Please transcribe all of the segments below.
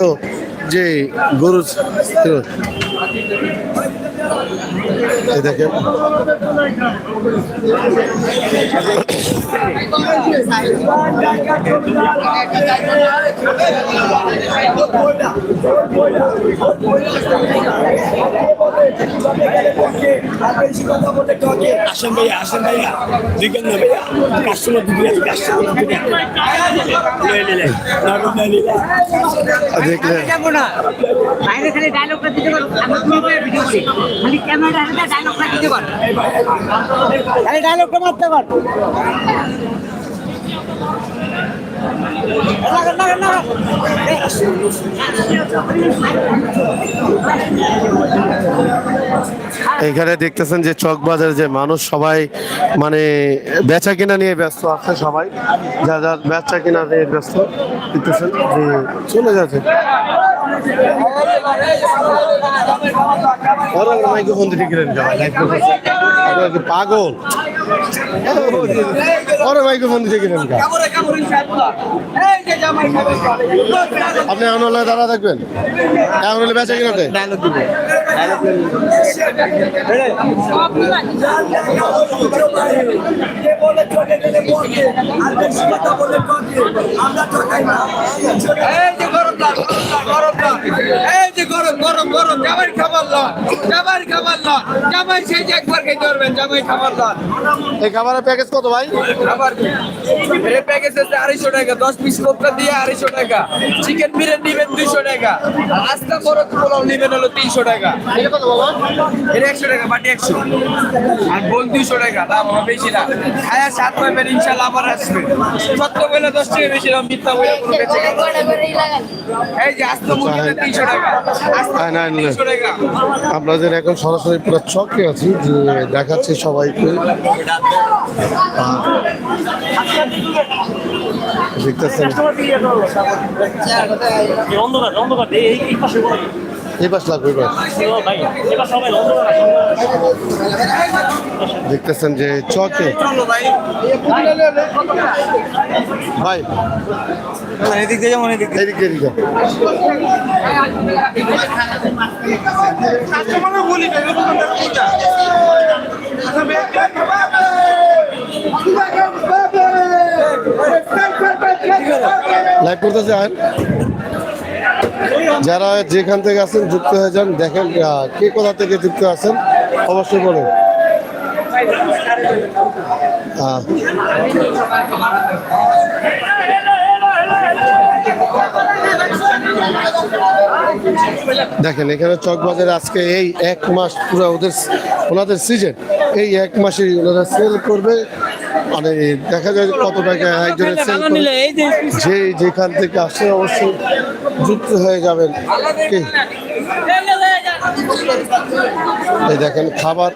তো যে গরু দেখেন। আসেন ভাইয়া আসেন ভাইয়া। দিবেন না ভাইয়া কাস্টমার দিবি আছে কাস্টমার দেখলেন। যাব না। বাইরে খালি ডায়লগটা দিতে পারো। আমি গ্রুপে ভিডিও করি। খালি হাতে ডায়লগটা দিতে পারো। খালি ডায়লগটা মারতে এখানে দেখতেছেন যে চক বাজারে যে মানুষ সবাই মানে বেচা কিনা নিয়ে ব্যস্ত আছে সবাই। যা যা বেচা কিনা নিয়ে ব্যস্ত। দেখতেছেন যে চলে যাচ্ছে মাইক্রোফোন দিতে পাগল ওরা মাইক্রোফোন দিতে গেলেন আপনি এখন দাঁড়া থাকবেন এখন হলে বেচা কিনাতে এই এই গরম গরম জামাই খাবার লন জামাই খাবার লন জামাই সেই যে একবার খেতে পারবেন জামাই খাবার লন। এই খাবারের প্যাকেজ কত ভাই? খাবার এর প্যাকেজ আছে আড়াইশো টাকা দশ পিস কোপটা দিয়ে আড়াইশো টাকা চিকেন বিরিয়ানি নেবেন দুইশো টাকা আস্তা বড় পোলাও নেবেন হলো তিনশো টাকা। এটা কত বাবা? এর একশো টাকা বাটি একশো। আর বোন দুইশো টাকা দাম আমার বেশি না। খায়া সাত পাইবেন ইনশাল্লাহ আবার আসবে। সত্য বলে দশ টাকা বেশি দাম মিথ্যা বলে কোনো বেঁচে এই যে আস্ত মুরগিতে তিনশো টাকা আস্ত আপনাদের এখন সরাসরি পুরো চকে আছি যে দেখাচ্ছি সবাইকে। দেখতেছেন? এই পাশে লাগবে। দেখতেছেন যে চকে ভাই। এদিক দিয়ে যেমন এদিক। এদিকে এদিকে লাইভ করতেছে আইন যারা যেখান থেকে আছেন যুক্ত হয়ে যান দেখেন কে কোথা থেকে যুক্ত আছেন অবশ্যই বলুন। দেখেন এখানে চকবাজারে আজকে এই এক মাস পুরো ওদের ওনাদের সিজন এই এক মাসে ওনারা সেল করবে। মানে দেখা যায় কত টাকা একজনের সেল যে যেখান থেকে আসে অবশ্যই যুক্ত হয়ে যাবেন। কি? এই দেখেন, খাবার।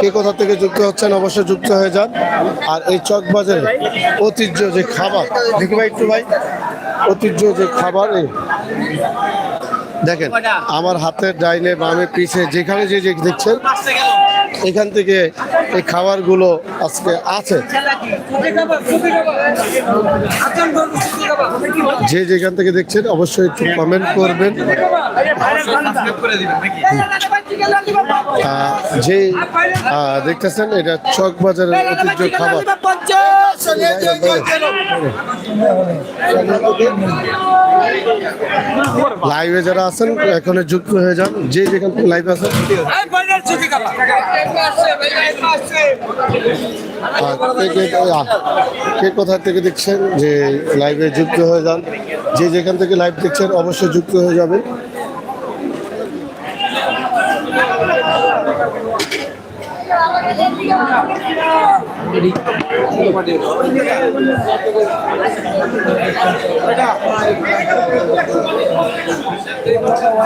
কে কোথা থেকে যুক্ত হচ্ছেন অবশ্যই যুক্ত হয়ে যান। আর এই চকবাজারে ঐতিহ্য যে খাবার, দেখি ভাই একটু ভাই, ঐতিহ্য যে খাবার দেখেন, আমার হাতের ডাইনে, বামে, পিছে, যেখানে যে যে দেখছেন, এখান থেকে এই খাবারগুলো আজকে আছে। যে যেখান থেকে দেখছেন অবশ্যই একটু কমেন্ট করবেন। যে দেখতেছেন, এটা চক বাজারের ঐতিহ্য খাবার। লাইভে যারা আছেন এখানে যুক্ত হয়ে যান। যে যেখান থেকে লাইভ আছেন। কে কোথা থেকে দেখছেন যে লাইভে যুক্ত হয়ে যান? যে যেখান থেকে লাইভ দেখছেন, অবশ্যই যুক্ত হয়ে যাবেন। ¡Vamos! ¡Vamos!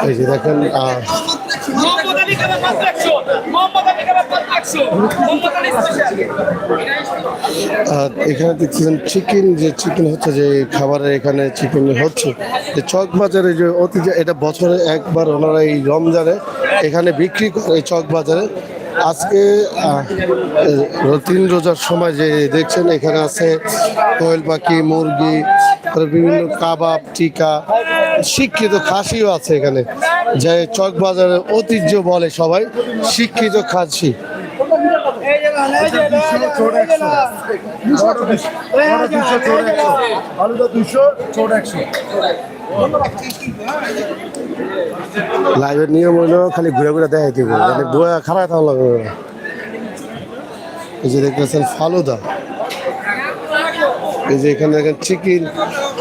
এই যে দেখেন এখানে দেখছেন চিকেন যে চিকেন হচ্ছে যে খাবারের এখানে চিকেন হচ্ছে। যে চক বাজারে যে অতি এটা বছরে একবার ওনারা এই রমজানে এখানে বিক্রি করে এই চক বাজারে আজকে তিন রোজার সময় যে দেখছেন, এখানে আছে কোয়েল পাখি, মুরগি বিভিন্ন কাবাব, টিকা, শিক্ষিত খাসিও আছে এখানে। যে চকবাজারের ঐতিহ্য বলে সবাই, শিক্ষিত খাসি। লাইভের নিয়ম হইল খালি ঘুরে ঘুরে দেখাই দিব। মানে বয়া খারাপ থাকা লাগবে এই যে দেখতেছেন ফালুদা। এই যে এখানে দেখেন চিকেন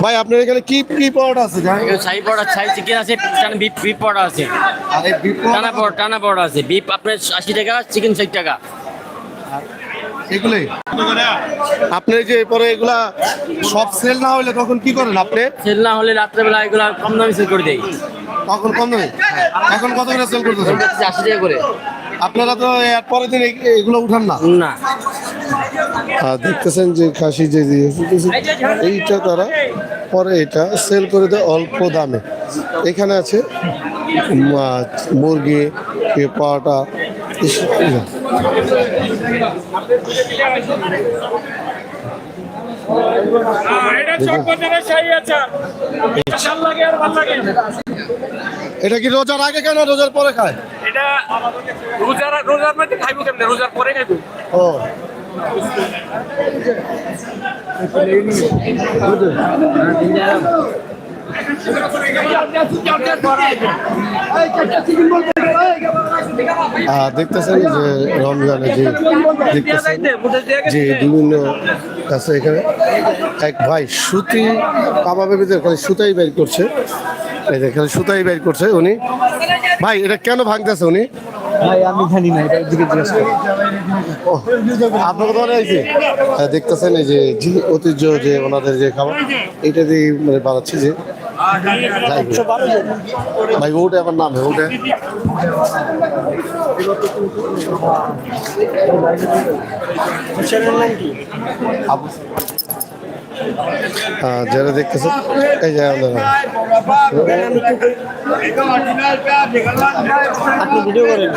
ভাই আপনার এখানে কি কি পাওয়াটা আছে? ছাই পড়া ছাই চিকেন আছে টানা বিপ বিপ পড়া আছে। আর beef টানা পড়া টানা পড়া আছে। বিপ আপনার আশি টাকা চিকেন ষাট টাকা। এগুলোই? আপনি যে পরে এগুলা সব সেল না হলে তখন কি করেন আপনি? সেল না হলে রাত্রেবেলা এগুলো কম দামে সেল করে দেই। তখন কম দামে এখন কত করে সেল করতেছেন? আশি টাকা করে। আপনারা তো এর পরের দিন এগুলো উঠান না? না। আর দেখতেছেন যে খাসি যে এইটা তারা পরে এটা সেল করে দেয় অল্প দামে। এখানে আছে মাছ মুরগি পাটা। এটা কি রোজার আগে কেন রোজার পরে খায়? এটা রোজার রোজার মধ্যে খাইবো কেমনে? রোজার পরে খাইবো। ও। দেখতেছেন যে রমজানে যে দেখতেছেন যে বিভিন্ন কাছে এখানে। এক ভাই সুতি কাবাবের ভিতরে খালি সুতাই বের করছে। এই যে এখানে সুতাই বের করছে উনি। ভাই এটা কেন ভাঙতেছে উনি? ভাই আমি জানি না এটার দিকে জিজ্ঞেস করি ও, আপনার কথা মনে হয়েছে হ্যাঁ, দেখতেছেন এই যে ঐতিহ্য যে ওনাদের যে খাবার এটা দিয়ে মানে বানাচ্ছে যে। ভাই ওটা আমার নাম হ্যাঁ, যারা দেখতেছেন এই যে ভিডিও করেন।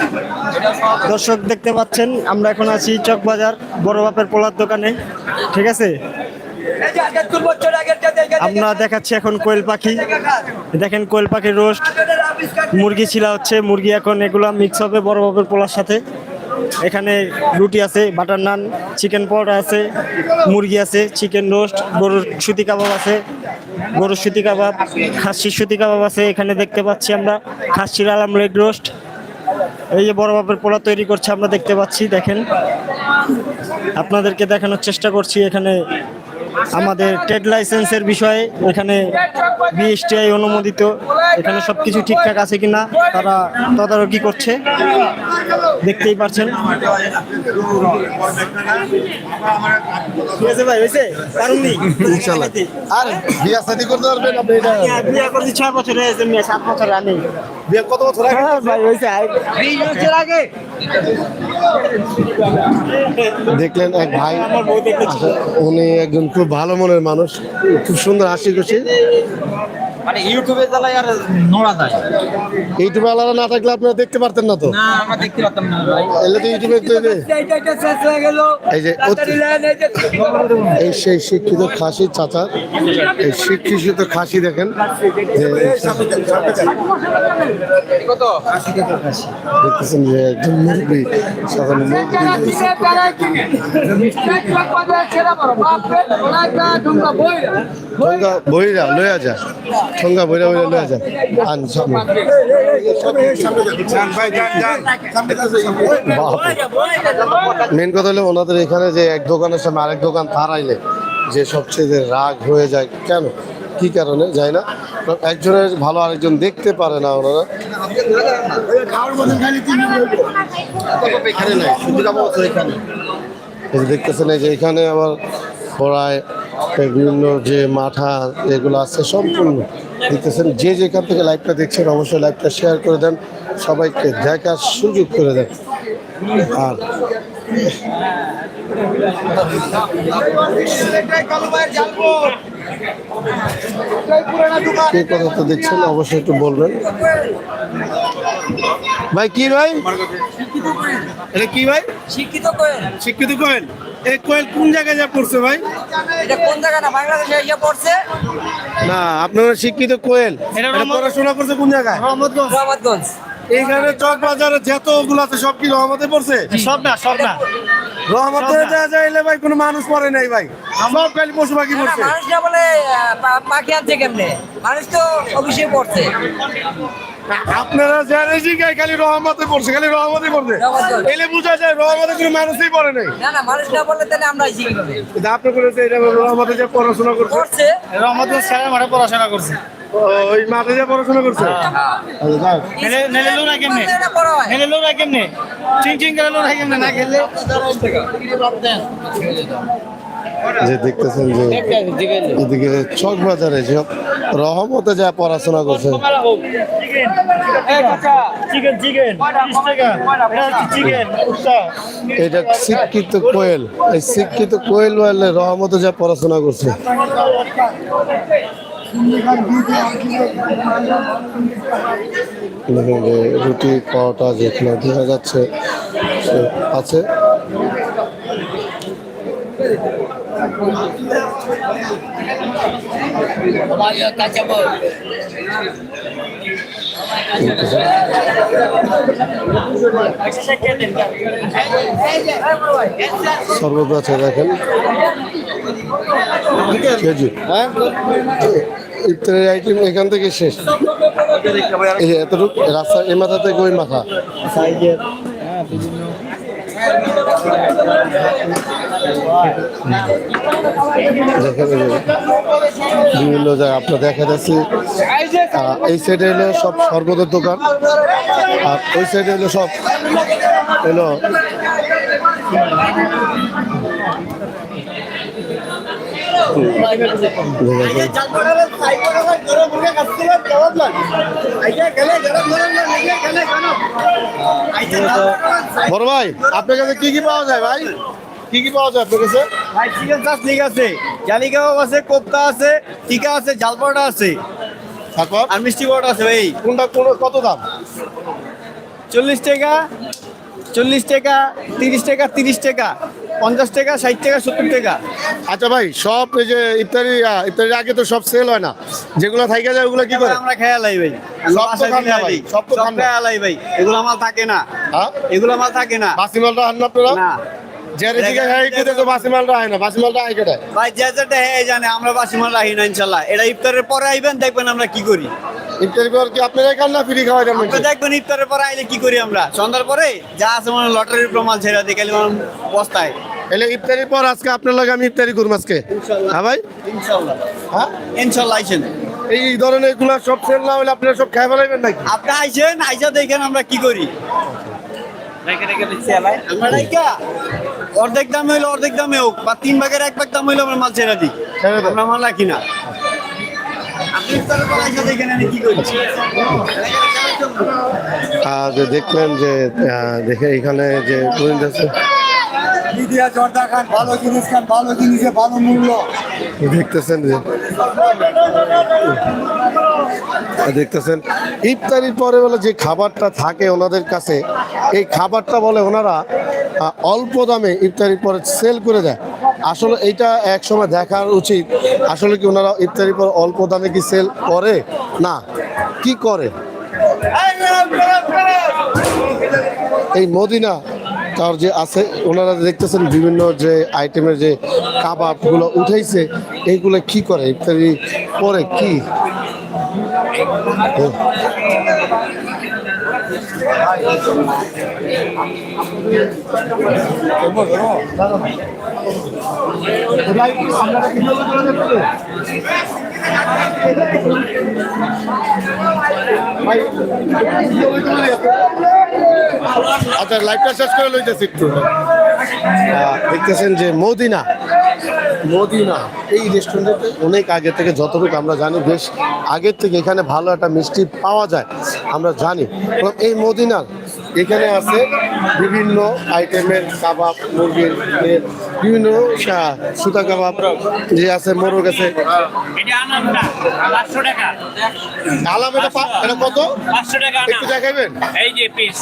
দর্শক দেখতে পাচ্ছেন আমরা এখন আছি চকবাজার বড় বাপের পোলার দোকানে ঠিক আছে? আমরা দেখাচ্ছি এখন কোয়েল পাখি। দেখেন কোয়েল পাখির রোস্ট। মুরগি ছিলা হচ্ছে, মুরগি এখন এগুলা মিক্স হবে বড় বাপের পোলার সাথে। এখানে রুটি আছে, বাটার নান চিকেন পরোটা আছে, মুরগি আছে চিকেন রোস্ট গরুর সুতি কাবাব আছে, গরুর সুতি কাবাব, খাসির সুতি কাবাব আছে। এখানে দেখতে পাচ্ছি আমরা খাসির আলাম লেগ রোস্ট। এই যে বড় বাপের পোলা তৈরি করছে, আমরা দেখতে পাচ্ছি, দেখেন। আপনাদেরকে দেখানোর চেষ্টা করছি, এখানে আমাদের ট্রেড লাইসেন্সের বিষয়ে এখানে বিএসটিআই অনুমোদিত। এখানে সব কিছু ঠিকঠাক আছে কিনা তারা তদারকি করছে। দেখতেই পারছেন। আর বিয়া শাদি করতে পারবেন আপনি এটা? বিয়ে করছি ছয় বছর হয়েছে মেয়ে সাত বছর আনে বিয়া কত বছর আগে? হ্যাঁ ভাই হয়েছে। বিশ বছর আগে? দেখলেন এক ভাই আচ্ছা, উনি একজন খুব ভালো মনের মানুষ খুব সুন্দর হাসি খুশি। মানে ইউটিউবে চালাই আর নোড়া দেয় ইউটিউবে আলাদা না থাকলে আপনারা দেখতে পারতেন না তো না আমরা দেখতে পারতাম না ভাই এলে তো ইউটিউবে দেখতে- এই যে এই সেই শিক্ষিত খাসি চাচা এই শিক্ষিত খাসি দেখেন যে দেখতেছেন যে একজন মুরব্বী সাধারণ মুরব্বী বইরা লইয়া যা ঠোঙ্গা বইরা বইরা লইয়া যা আন সামনে মেন কথা হলো ওনাদের এখানে যে এক দোকানের সামনে আরেক দোকান হারাইলে যে সবচেয়ে রাগ হয়ে যায় কেন? কি কারণে? যায় না। একজনের ভালো আরেকজন দেখতে পারে না ওনারা। দেখতেছেন এই যে এখানে আবার এই বিভিন্ন যে মাঠা এগুলো আছে সম্পূর্ণ দেখতেছেন যে যেখান থেকে লাইভটা দেখছেন অবশ্যই লাইভটা শেয়ার করে দেন সবাইকে দেখার সুযোগ করে দেন। আর কে কথা তো দেখছেন অবশ্যই একটু বলবেন। ভাই কি ভাই? এটা কি ভাই? শিক্ষিত করে শিক্ষিত কোয়েল? এই কোয়েল কোন জায়গায় যা পড়ছে ভাই? এটা কোন জায়গা না বাংলাদেশে ইয়ে পড়ছে? না আপনারা শিক্ষিত কোয়েল। এটা পড়াশোনা করছে কোন জায়গায়? রহমতগঞ্জ। এইখানে চক বাজারে যতগুলো আছে সব কি রহমতে পড়ছে? সব না সব না। রহমতে যা যাইলে ভাই কোনো মানুষ পড়ে নাই ভাই। সব খালি পশু পাখি পড়ছে। মানুষ না বলে পাখি আনছে কেমনে? মানুষ তো অবশ্যই পড়ছে। আপনারা জানেন শিখাই খালি রহমতে পড়ছে খালি রহমতে পড়ছে। রহমতে। এলে বোঝা যায় রহমতে কোনো মানুষই পড়ে নাই। না না মানুষ না বললে তাহলে আমরা কীভাবে? কিন্তু আপনি করেছে এটা রহমতে যে পড়াশোনা করছে। রহমতুল সাহেব মাঠে পড়াশোনা করছে। ও, ওই মাঠে যে পড়াশোনা করছে? আচ্ছা, যাক। নেলে নেলে লোরা কেমনে? হয়। নেলে লোরা কেমনে? চিং চিং করে লোরা কেমনে? না খেললে? যে দেখতেছেন যে এদিকে চক বাজারে যে রহমতে যা পড়াশোনা করছে এটা শিক্ষিত কোয়েল। এই শিক্ষিত কোয়েল বলে রহমতে যা পড়াশোনা করছে। রুটি পাওয়াটা যেখানে দেখা যাচ্ছে আছে। সর্বত আছে দেখেন। খেজুর হ্যাঁ? ইফতারের আইটেম এখান থেকে শেষ। এই যে এতটুকু রাস্তা এই মাথা থেকে ওই মাথা। বিভিন্ন জায়গায় আপনার দেখা যাচ্ছে। এই সাইডে হলো সব শরবতের দোকান। আর ওই সাইডে হলো সব হলো বড় ভাই, আপনার কাছে কি কি পাওয়া যায় ভাই? কি কি পাওয়া যায় আপনার কাছে? ভাই চিকেন চাসনিক আছে। জালি কাবাব আছে কোপ্তা আছে টিকা আছে জাল পরোটা আছে আর মিষ্টি পরোটা আছে ভাই। কোনটা কোন কত দাম? চল্লিশ টাকা চল্লিশ টাকা তিরিশ টাকা তিরিশ টাকা পঞ্চাশ টাকা ষাট টাকা সত্তর টাকা। আচ্ছা ভাই সব এই যে ইফতারি ইফতারির আগে তো সব সেল হয় না। যেগুলো থাইকা যায় ওগুলো কি করে? আমরা খেয়াল লাই ভাই। সব তো খান না ভাই, সব তো খান না। লাই ভাই। এগুলো আমার থাকে না। হ্যাঁ? এগুলো আমার থাকে না। বাসি মালটা আন না আপনারা? না। যারে দিকে কিন্তু তো বাসি মালটা না বাসি মালটা আয় কেটে ভাই যে যেটা হ্যাঁ জানে আমরা বাসি মাল না এটা ইফতারের পরে আইবেন দেখবেন আমরা কি করি। পর কি আপনারাই খান না ফ্রি আপনি দেখবেন ইফতারের পরে আইলে কি করি আমরা। সন্ধ্যার পরে যা আছে মানে লটারির প্রমাণ ছেড়ে দিই খালি মানে বস্তায়। এলে ইফতারির পর আজকে আপনার লাগে আমি ইফতারি করব আজকে। হ্যাঁ ভাই? হ্যাঁ? এই ধরনের এগুলো সব সেল না হলে আপনারা সব খাই ফেলাইবেন নাকি? আপনি আইসেন আইসা দেখেন আমরা কি করি। অর্ধেক দাম হইল অর্ধেক দামে হোক বা তিন ভাগের এক ভাগ দাম হইল আমরা মাল ছেড়ে দিই। আমরা মাল রাখি না। আপনি ইফতারের পর আইসা দেখেন আমি কি করি আর দেখলেন যে দেখে এখানে যে মিডিয়া জর্দা খান, ভালো জিনিস খান, ভালো জিনিসে ভালো মূল্য। দেখতেছেন যে দেখতেছেন, ইফতারির পরে বলে যে খাবারটা থাকে ওনাদের কাছে, এই খাবারটা বলে ওনারা অল্প দামে ইফতারির পরে সেল করে দেয়। আসলে এইটা এক সময় দেখার উচিত। আসলে কি ওনারা ইফতারির পর অল্প দামে কি সেল করে? না, কি করে? এই মদিনা তার যে আছে, ওনারা দেখতেছেন বিভিন্ন যে আইটেমের যে কাবাবগুলো উঠেছে এইগুলো কি করে? ইত্যাদি পরে কি? আচ্ছা লাইভটা শেষ করে লইতেছি একটু। দেখতেছেন যে মদিনা। মদিনা এই রেস্টুরেন্টে অনেক আগে থেকে যতটুকু আমরা জানি বেশ আগের থেকে এখানে ভালো একটা মিষ্টি পাওয়া যায় আমরা জানি। এবং এই মদিনার এখানে আছে বিভিন্ন আইটেমের কাবাব মুরগির বিভিন্ন সুতা কাবাব যে আছে মোরগ আছে। আলাম এটা কত? একটু দেখাবেন? এই যে পিস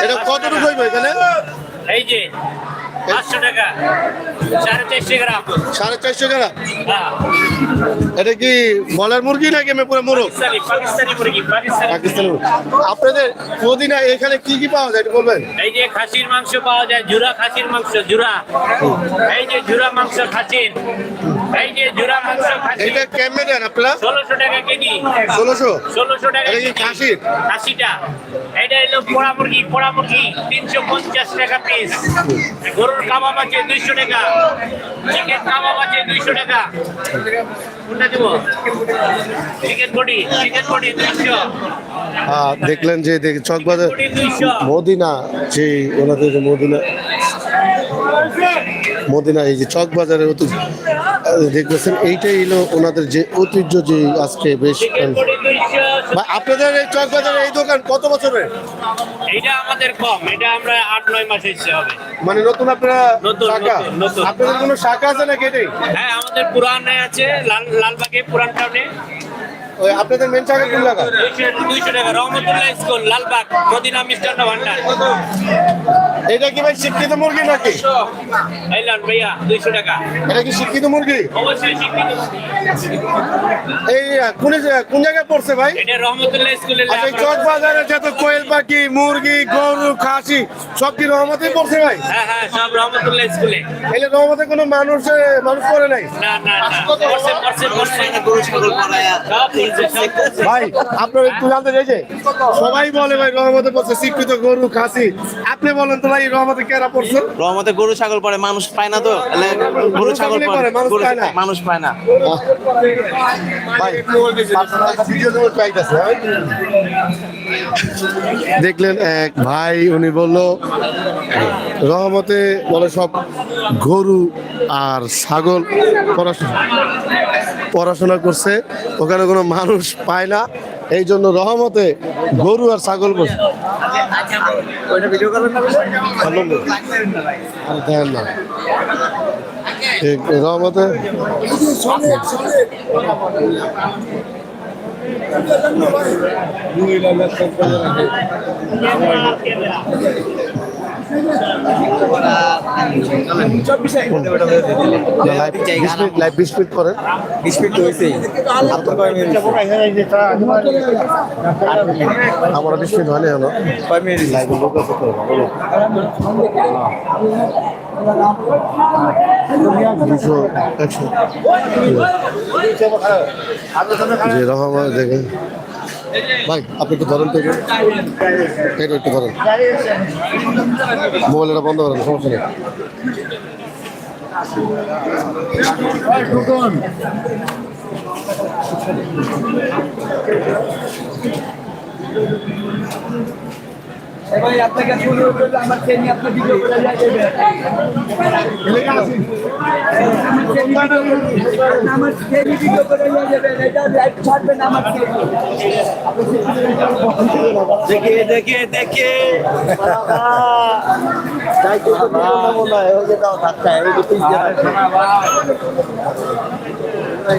এটা কতটুকু হইবে এখানে? এই যে। পাঁচশো টাকা। সাড়ে চারশো গ্রাম। সাড়ে চারশো এটা কি মুরগি নাকি পুরো মোরগ? পাকিস্তানি পাকিস্তানি মুরগি পাকিস্তানি। পাকিস্তানি আপনাদের মদিনা এখানে কি কি পাওয়া যায় বলবেন? এই যে খাসির মাংস পাওয়া যায় জুরা খাসির মাংস জুরা। এই যে জুরা মাংস খাসির এই যে জুরা মাংস খাসির। এটা কেমনে দেন আপনারা? ষোলোশো টাকা কেজি। ষোলোশো? ষোলোশো টাকা কেজি। খাসির? খাসিটা। এটা হলো পোড়া মুরগি পোড়া মুরগি তিনশো পঞ্চাশ টাকা পিস গরুর কাবাব আছে দুইশো টাকা। চিকেন কাবাব আছে দুইশো টাকা। কোনটা দিব? চিকেন বডি চিকেন বডি দুইশো। দেখলেন যে চকবাজার মদিনা যে ওনাদের যে মদিনা মদিনা এই যে চক বাজারের দেখতেছেন এইটাই হলো ওনাদের যে ঐতিহ্য যে আজকে বেশ আপনাদের এই চক বাজারে এই দোকান কত বছরের? এটা আমাদের কম এটা আমরা আট নয় মাস এসে হবে। মানে নতুন আপনারা নতুন, শাখা। আপনাদের কোনো শাখা আছে নাকি এটাই? হ্যাঁ আমাদের পুরানে আছে লাল লালবাগে পুরান টাউনে। আপনাদের মেন শাখা কোন লাগা দুইশো দুইশো টাকা রহমতুল্লাহ স্কুল লালবাগ মদিনা মিষ্টান্ন ভান্ডার। এটা কি ভাই শিক্ষিত মুরগি নাকি? এটা কি শিক্ষিত মুরগি? এই কোন কোন জায়গায় পড়ছে ভাই? আচ্ছা চক বাজারে যত কোয়েল পাখি মুরগি গরু খাসি সব কি রহমতেই পড়ছে ভাই? হ্যাঁ হ্যাঁ এলে রহমতে কোনো মানুষ এ, মানুষ করে নাই। ভাই আপনার একটু জানতে চাইছে সবাই বলে ভাই রহমতে পড়ছে শিক্ষিত গরু খাসি। আপনি বলেন তো ভাই রহমতে কেরা পড়ছে রহমতে গরু ছাগল পরে মানুষ পায় না তো গরু ছাগল পরে মানুষ পায় না। ভাই হ্যাঁ? দেখলেন এক ভাই উনি বলল রহমতে বলে সব গরু আর ছাগল পড়াশোনা পড়াশোনা করছে ওখানে কোনো মানুষ পায় না এই জন্য রহমতে গরু আর ছাগল করছে দেখেন না রহমতে। লাইভ বিশ মিনিট করেন আমার মিনিট হলো তো, বলো। দুশো একশো যে দেখে ভাই আপনি একটু ধরেন তো। এটা একটু ধরেন মোবাইল এটা বন্ধ করেন সমস্যা নেই ভাই আপনাকে শুনে আমার ট্রেনে আপনি ভিডিও করে যাবেন আমার ট্রেনে ভিডিও করে যাবেন এটা লাইভ ছাড়বেন আমার দেখে দেখে দেখে এ- এখানে এই পাশে আপনার ভাই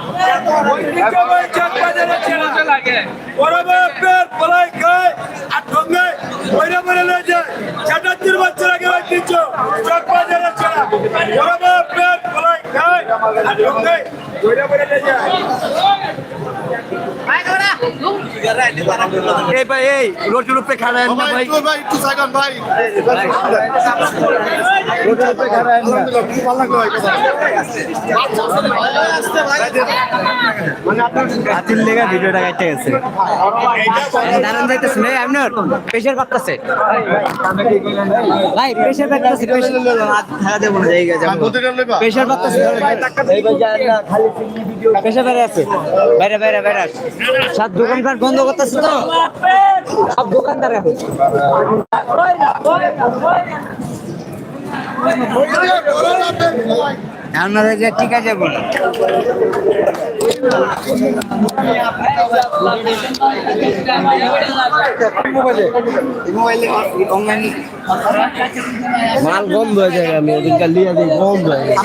আমাদের সমস্যা বলুন বল ভাই বলুন কাম পাতলা ভাই হ্যাঁ, বলবার ভাই। এই যে যে, হ্যাঁ, এই ভাই এই ভাই এই রোড রূপে খাড়া ভাই, একটু ভাই, একটু সাইডান ভাই। হাতির লেগা ভিডিওটা কাটতে গেছে। দাঁড়ান যাইতেছে। না আপনার প্রেশার করতেছে ভাই প্রেশার করতেছে থাকা দেবো না জায়গা আর প্রেশার করতেছে প্রেশার বাইরে আছে। বাইরে বাইরে বাইরে সব দোকানপাট বন্ধ করতেছে তো। সব দোকানদার এখন। আপনাদের ঠিক আছে বলো মাল বন্ধ হয়ে যায় আমি ওদিনকার লিয়ে দিই বন্ধ হয়ে যায়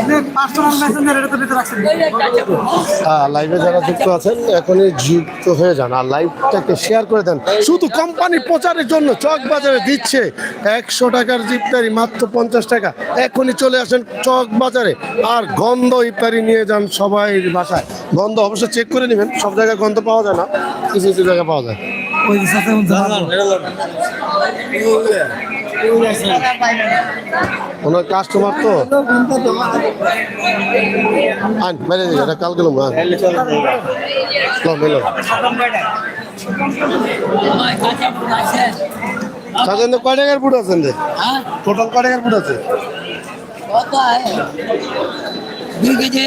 হ্যাঁ, লাইভে যারা যুক্ত আছেন এখনই যুক্ত হয়ে যান আর লাইভটাকে শেয়ার করে দেন। শুধু কোম্পানি প্রচারের জন্য চক বাজারে দিচ্ছে একশো টাকার জিপটারি মাত্র পঞ্চাশ টাকা। এখনই চলে আসেন চক বাজারে। আর গন্ধ ইফতারি নিয়ে যান সবাই বাসায়। গন্ধ অবশ্য চেক করে নেবেন সব জায়গায় গন্ধ পাওয়া যায় না। কিছু কিছু জায়গায় পাওয়া যায়। ওনার কাস্টমার তো। আন মেরে দিন এটা কাল গেলাম হ্যাঁ সাজান কয় টাকার ফুট আছেন রে টোটাল কয় টাকার ফুট আছে? দুই কেজি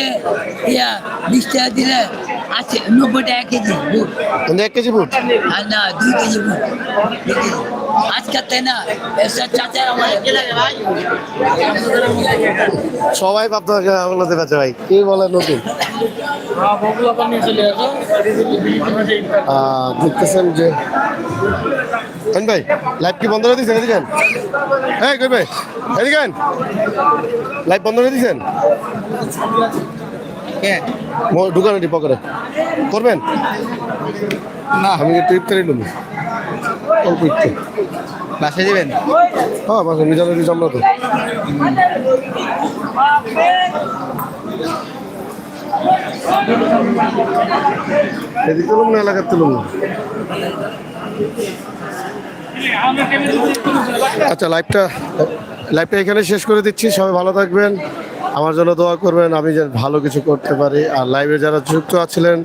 ইয়া বিশ টাকা দিলে আছে নব্বই টাকা কেজি বুট। মানে এক কেজি ফুট আর না দুই কেজি বুট। আজকাল তাই না এসব চাচা আমার সবাই আপনাদের বেঁচে ভাই কে বলে নতুন আহ, দেখতেছেন যে কেন ভাই লাইভ কি বন্ধ করে দিয়েছেন? এদিকে হ্যাঁ কই ভাই? এদিকে লাইভ বন্ধ করে দিয়েছেন? ঢুকান এটি পকেটে। করবেন? না। আমি একটু ইফতারি নেব? অল্প একটু। বাসায় যাবেন? হ্যাঁ বাসা মিজানের কিছু আমরা তো। এদিকে তুলুম না এলাকার তুলুম না। আচ্ছা লাইফটা লাইফটা এখানে শেষ করে দিচ্ছি। সবাই ভালো থাকবেন। আমার জন্য দোয়া করবেন। আমি যেন ভালো কিছু করতে পারি। আর লাইভে যারা যুক্ত আছিলেন,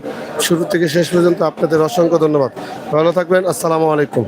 শুরু থেকে শেষ পর্যন্ত আপনাদের অসংখ্য ধন্যবাদ। ভালো থাকবেন। আসসালামু আলাইকুম।